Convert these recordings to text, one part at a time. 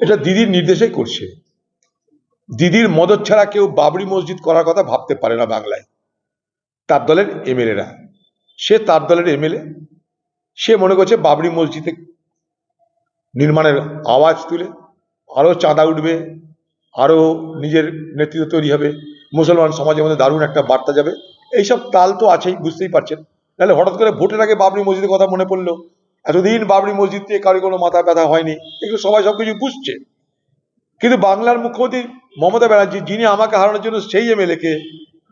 এটা দিদির নির্দেশেই করছে। দিদির মদত ছাড়া কেউ বাবরি মসজিদ করার কথা ভাবতে পারে না বাংলায়। তার দলের এমএলএরা। সে তার দলের এমএলএ। সে মনে করছে বাবরি মসজিদে নির্মাণের আওয়াজ তুলে আরও চাঁদা উঠবে আরও নিজের নেতৃত্ব তৈরি হবে, মুসলমান সমাজের মধ্যে দারুণ একটা বার্তা যাবে। এইসব তাল তো আছেই, বুঝতেই পারছেন। নাহলে হঠাৎ করে ভোটের আগে বাবরি মসজিদের কথা মনে পড়ল। এতদিন বাবরি মসজিদ নিয়ে কারও কোনো মাথা ব্যথা হয়নি, এগুলো সবাই সবকিছু বুঝছে। কিন্তু বাংলার মুখ্যমন্ত্রী মমতা ব্যানার্জি, যিনি আমাকে হারানোর জন্য সেই এমএলএকে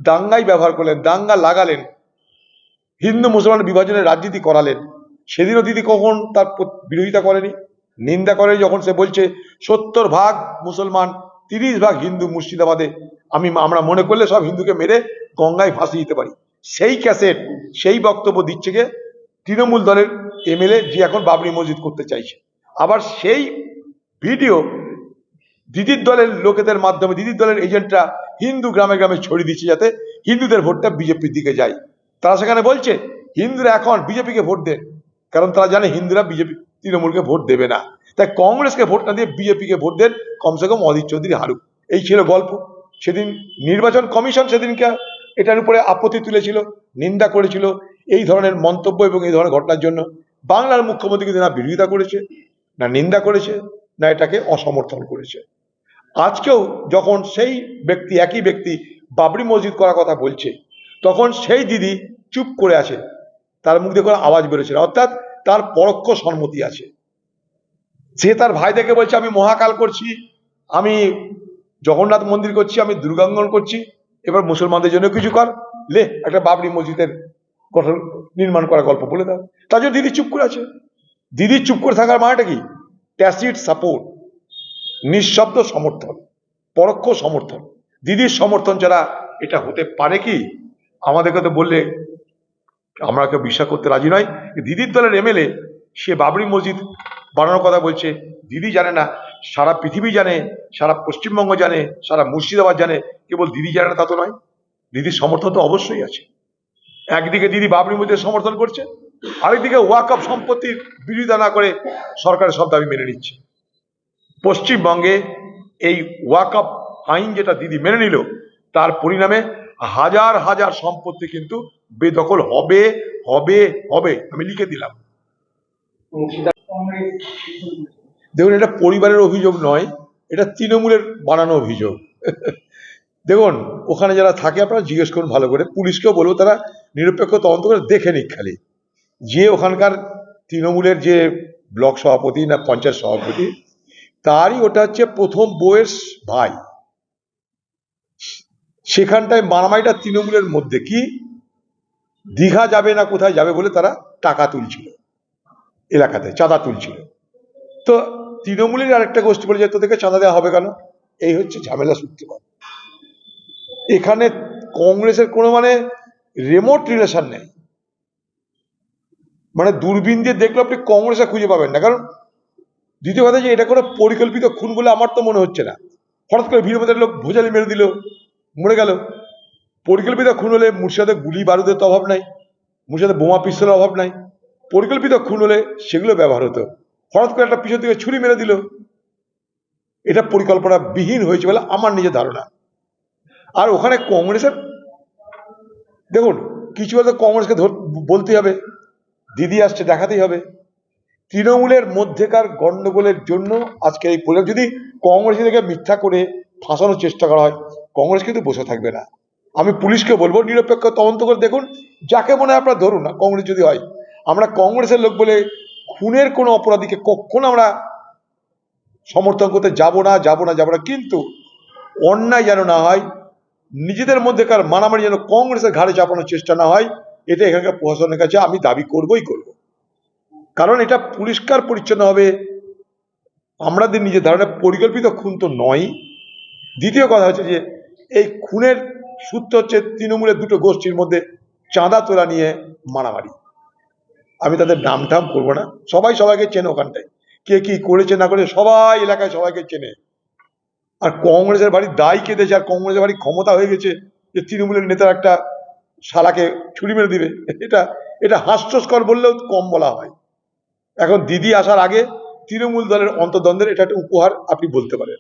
দাঙ্গাই ব্যবহার করলেন, দাঙ্গা লাগালেন, হিন্দু মুসলমান বিভাজনের রাজনীতি করালেন। সেদিনও দিদি কখন তার বিরোধিতা করেনি, নিন্দা করে যখন সে বলছে, সত্তর ভাগ মুসলমান, তিরিশ ভাগ হিন্দু মুর্শিদাবাদে, আমি আমরা মনে করলে সব হিন্দুকে মেরে গঙ্গায় ভাসিয়ে দিতে পারি। সেই ক্যাসেট, সেই বক্তব্য দিচ্ছে গে তৃণমূল দলের এমএলএ যে এখন বাবরি মসজিদ করতে চাইছে। আবার সেই ভিডিও দিদির দলের লোকেদের মাধ্যমে, দিদির দলের এজেন্টরা হিন্দু গ্রামে গ্রামে ছড়িয়ে দিচ্ছে যাতে হিন্দুদের ভোটটা বিজেপির দিকে যায়। তারা সেখানে বলছে, হিন্দুরা এখন বিজেপিকে ভোট দেন। কারণ তারা জানে হিন্দুরা বিজেপি, তৃণমূলকে ভোট দেবে না। তাই কংগ্রেসকে ভোট না দিয়ে বিজেপিকে ভোট দেন কমসে কম অধীর চৌধুরী হারুক এই ছিল গল্প। সেদিন নির্বাচন কমিশন সেদিনকে এটার উপরে আপত্তি তুলেছিল, নিন্দা করেছিল এই ধরনের মন্তব্য এবং এই ধরনের ঘটনার জন্য। বাংলার মুখ্যমন্ত্রী কিন্তু না বিরোধিতা করেছে, না নিন্দা করেছে, না এটাকে অসমর্থন করেছে। আজকেও যখন সেই ব্যক্তি, একই ব্যক্তি বাবরি মসজিদ করার কথা বলছে, তখন সেই দিদি চুপ করে আছে, তার মুখ দিয়ে কোনো আওয়াজ বেরোছে না, অর্থাৎ তার পরোক্ষ সম্মতি আছে। সে তার ভাই দেখে বলছে, আমি মহাকাল করছি, আমি জগন্নাথ মন্দির করছি, আমি দুর্গাঙ্গন করছি, এবার মুসলমানদের জন্য কিছু কর, লে, একটা বাবরি মসজিদের গঠন নির্মাণ করা গল্প বলে দাও। তার জন্য দিদি চুপ করে আছে। দিদি চুপ করে থাকার মানেটা কি? ট্যাসিড সাপোর্ট নিঃশব্দ সমর্থন, পরোক্ষ সমর্থন। দিদির সমর্থন ছাড়া এটা হতে পারে কি? আমাদেরকে তো বললে আমরা কেউ বিশ্বাস করতে রাজি নয়। দিদির দলের এমএলএ, সে বাবরি মসজিদ বানানোর কথা বলছে। দিদি জানে না, সারা পৃথিবী জানে, সারা পশ্চিমবঙ্গ জানে, সারা মুর্শিদাবাদ জানে। কেবল দিদি জানে না তা তো নয়। দিদির সমর্থন তো অবশ্যই আছে। একদিকে দিদি বাবরি মসজিদের সমর্থন করছে, আরেকদিকে ওয়াকআপ সম্পত্তির বিরোধিতা না করে সরকারের সব দাবি মেনে নিচ্ছে। পশ্চিমবঙ্গে এই ওয়াকআপ আইন যেটা দিদি মেনে নিল, তার পরিণামে হাজার হাজার সম্পত্তি কিন্তু বেদখল হবে হবে হবে, আমি লিখে দিলাম। দেখুন, এটা পরিবারের অভিযোগ নয়, এটা তৃণমূলের বানানো অভিযোগ। দেখুন, ওখানে যারা থাকে আপনারা জিজ্ঞেস করুন ভালো করে। পুলিশকেও বলব, তারা নিরপেক্ষ তদন্ত করে দেখে নিক খালি। যে ওখানকার তৃণমূলের যে ব্লক সভাপতি না পঞ্চায়েত সভাপতি, তারই ওটা হচ্ছে প্রথম বউয়ের ভাই। সেখানটায় মারামারিটা তৃণমূলের মধ্যে। কি? দীঘা যাবে না কোথায় যাবে বলে তারা টাকা তুলছিল। এলাকাতে চাঁদা তুলছিল। তো তৃণমূলের আরেকটা গোষ্ঠী বলে যে, তোদেরকে চাঁদা দেওয়া হবে কেন? এই হচ্ছে ঝামেলা সূত্রপাত। এখানে কংগ্রেসের কোনো মানে রেমোট রিলেশন নেই। মানে দূরবীন দিয়ে দেখলে আপনি কংগ্রেসে খুঁজে পাবেন না। কারণ দ্বিতীয় কথা যে এটা কোনো পরিকল্পিত খুন বলে আমার তো মনে হচ্ছে না। হঠাৎ করে ভিড় মধ্যে লোক ভোজালি মেরে দিল, মরে গেল। পরিকল্পিত খুন হলে মুর্শিদাবাদে গুলি বারুদের তো অভাব নাই, মুর্শিদাবাদে বোমা পিস্তলের অভাব নাই। পরিকল্পিত খুন হলে সেগুলো ব্যবহার হতো। হঠাৎ করে একটা পিছন থেকে ছুরি মেরে দিল। এটা পরিকল্পনা বিহীন হয়েছে বলে আমার নিজের ধারণা। আর ওখানে কংগ্রেসের, দেখুন, কিছু হলে কংগ্রেসকে বলতেই হবে, দিদি আসছে, দেখাতেই হবে। তৃণমূলের মধ্যেকার গণ্ডগোলের জন্য আজকে এই পরিণাম যদি কংগ্রেস থেকে মিথ্যা করে ফাঁসানোর চেষ্টা করা হয়, কংগ্রেস কিন্তু বসে থাকবে না। আমি পুলিশকে বলব, নিরপেক্ষ তদন্ত করে দেখুন, যাকে মনে হয় আপনারা ধরুন না, কংগ্রেস যদি হয়, আমরা কংগ্রেসের লোক বলে খুনের কোনো অপরাধীকে কখনো আমরা সমর্থন করতে যাব না যাব না যাব না, কিন্তু অন্যায় যেন না হয় নিজেদের মধ্যেকার মারামারি যেন কংগ্রেসের ঘাড়ে চাপানোর চেষ্টা না হয়, এটা এখানকার প্রশাসনের কাছে আমি দাবি করবই করব। কারণ এটা পরিষ্কার পরিচ্ছন্ন হবে। আমাদের নিজের ধারণা, পরিকল্পিত খুন তো নয় দ্বিতীয় কথা হচ্ছে যে, এই খুনের সূত্র হচ্ছে তৃণমূলের দুটো গোষ্ঠীর মধ্যে চাঁদা তোলা নিয়ে মারামারি। আমি তাদের নাম টাম করব না। সবাই সবাইকে চেনে ওখানটায়। কে কি করেছে না করেছে, সবাই এলাকায় সবাইকে চেনে। আর কংগ্রেসের বাড়ি দায় কেঁদেছে আর কংগ্রেসের বাড়ি ক্ষমতা হয়ে গেছে যে তৃণমূলের নেতার একটা শালাকে ছুরি মেরে দিবে। এটা এটা হাস্যস্কর বললেও কম বলা হয়। এখন দিদি আসার আগে তৃণমূল দলের অন্তদ্বন্দ্বের এটা একটা উপহার আপনি বলতে পারেন।